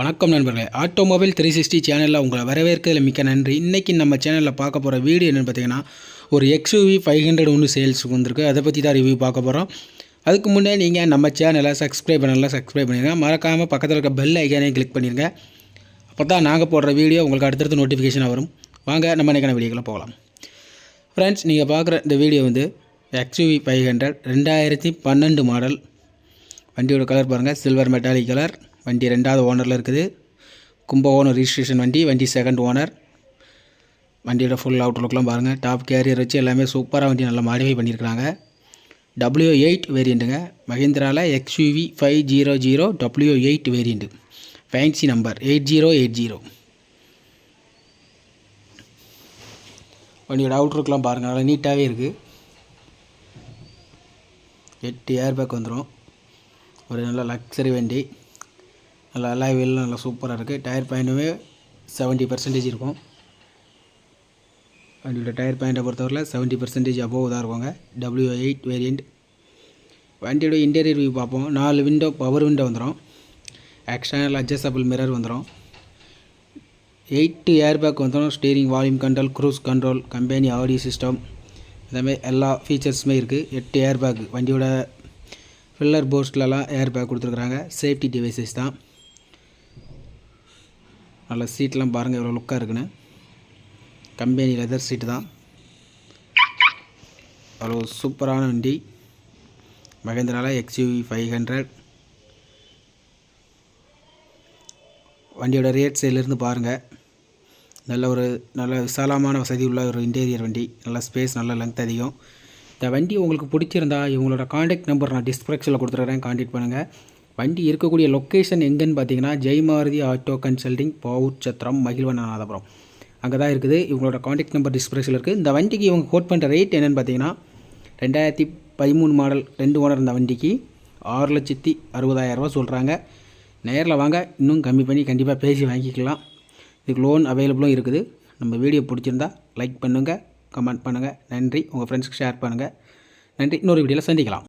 வணக்கம் நண்பர்களே. Automobile three sixty சேனலில் உங்களை வரவேற்கிறதுல மிக்க நன்றி. இன்றைக்கி நம்ம சேனலில் பார்க்க போகிற வீடியோ என்னென்னு பார்த்தீங்கன்னா ஒரு எக்ஸ்யூவி ஃபைவ் ஹண்ட்ரட் ஒன்று சேல்ஸுக்கு வந்திருக்கு. அதை பற்றி தான் ரிவ்யூ பார்க்க போகிறோம் அதுக்கு முன்னே நீங்கள் நம்ம சேனலை சப்ஸ்கிரைப் பண்ணலாம். சப்ஸ்கிரைப் பண்ணிடுங்க மறக்காமல் பக்கத்தில் இருக்க பெல் ஐக்கானே கிளிக் பண்ணிடுங்க அப்போ தான் நாங்கள் போடுற வீடியோ உங்களுக்கு அடுத்தடுத்து நோட்டிஃபிகேஷன் வரும். வாங்க நம்ம நினைக்கிற வீடியோக்கில் போகலாம். ஃப்ரெண்ட்ஸ் நீங்கள் பார்க்குற இந்த வீடியோ வந்து எக்ஸ்யூவி ஃபைவ் ஹண்ட்ரட் ரெண்டாயிரத்தி பன்னெண்டு மாடல் வண்டியோட கலர் பாருங்கள் சில்வர் மெட்டாலிக் கலர் வண்டி ரெண்டாவது ஓனரில் இருக்குது. கும்பகோணம் ரிஜிஸ்ட்ரேஷன் வண்டி வண்டி செகண்ட் ஓனர் வண்டியோட ஃபுல் அவுட்லுக்லாம் பாருங்கள் டாப் கேரியர் வச்சு எல்லாமே சூப்பராக வண்டி நல்லா மாடிஃபை பண்ணியிருக்கிறாங்க டபிள்யூ எயிட் வேரியண்ட்டுங்க மஹிந்திராவில் XUV five zero zero W eight variant fancy number eight zero eight zero வண்டியோட அவுட்லுக்லாம் பாருங்கள் நல்லா நீட்டாகவே இருக்குது எட்டு ஏர் பேக் வந்துடும் ஒரு நல்ல லக்ஸரி வண்டி. நல்லா எல்லா வீலும் நல்லா சூப்பராக இருக்குது டயர் பாயிண்ட்டுமே செவன்ட்டி பர்சன்டேஜ் இருக்கும். வண்டியோட டயர் பாயிண்ட்டை பொறுத்தவரையில் செவன்ட்டி பர்சன்டேஜ் அபோவ் தான் இருக்குங்க. டபிள்யூ எயிட் வேரியண்ட் வண்டியோட இன்டீரியர் வியூ பார்ப்போம். நாலு விண்டோ பவர் விண்டோ வந்துடும் எக்ஸ்டர்னல் அட்ஜஸ்டபிள் மிரர் வந்துடும் எயிட்டு ஏர் பேக் வந்துடும் steering volume control cruise control company audio system இதேமாதிரி எல்லா ஃபீச்சர்ஸுமே இருக்குது எட்டு ஏர் பேக் வண்டியோட ஃபில்லர் போஸ்ட்லலாம் ஏர் பேக் கொடுத்துருக்குறாங்க. சேஃப்டி டிவைசஸ் தான். நல்ல சீட்லாம் பாருங்கள் எவ்வளோ லுக்காக இருக்குன்னு. கம்பெனி லெதர் சீட்டு தான். அவ்வளோ சூப்பரான வண்டி. மகேந்திரால எக்ஸ்யூவி ஃபைவ் ஹண்ட்ரட் வண்டியோட ரேட் சைட்லேருந்து பாருங்கள் நல்ல ஒரு நல்ல விசாலமான வசதி உள்ள ஒரு இன்டீரியர் வண்டி. நல்ல ஸ்பேஸ் நல்ல லென்த் அதிகம். இந்த வண்டி உங்களுக்கு பிடிச்சிருந்தா இவங்களோட காண்டாக்ட் நம்பர் நான் டிஸ்கிரிப்ஷனில் கொடுத்துருக்கேன் காண்டாக்ட் பண்ணுங்கள் வண்டி இருக்கக்கூடிய லொக்கேஷன் எங்கேன்னு பார்த்தீங்கன்னா ஜெய்மாருதி ஆட்டோ கன்சல்டிங் பவுச்சத்திரம் மகிழ்வநாதபுரம் அங்கே தான் இருக்குது. இவங்களோட காண்டாக்ட் நம்பர் டிஸ்கிரிப்ஷனில் இருக்குது இந்த வண்டிக்கு இவங்க கோட் பண்ணுற ரேட் என்னென்னு பார்த்தீங்கன்னா ரெண்டாயிரத்தி பதிமூணு மாடல் ரெண்டு ஓனர் இந்த வண்டிக்கு ஆறு லட்சத்தி அறுபதாயிரரூபா சொல்கிறாங்க நேரில் வாங்க. இன்னும் கம்மி பண்ணி கண்டிப்பாக பேசி வாங்கிக்கலாம். இதுக்கு லோன் அவைலபிளும் இருக்குது. நம்ம வீடியோ பிடிச்சிருந்தா லைக் பண்ணுங்கள் கமெண்ட் பண்ணுங்கள் நன்றி. உங்கள் ஃப்ரெண்ட்ஸ்க்கு ஷேர் பண்ணுங்கள் நன்றி. இன்னொரு வீடியோவில் சந்திக்கலாம்.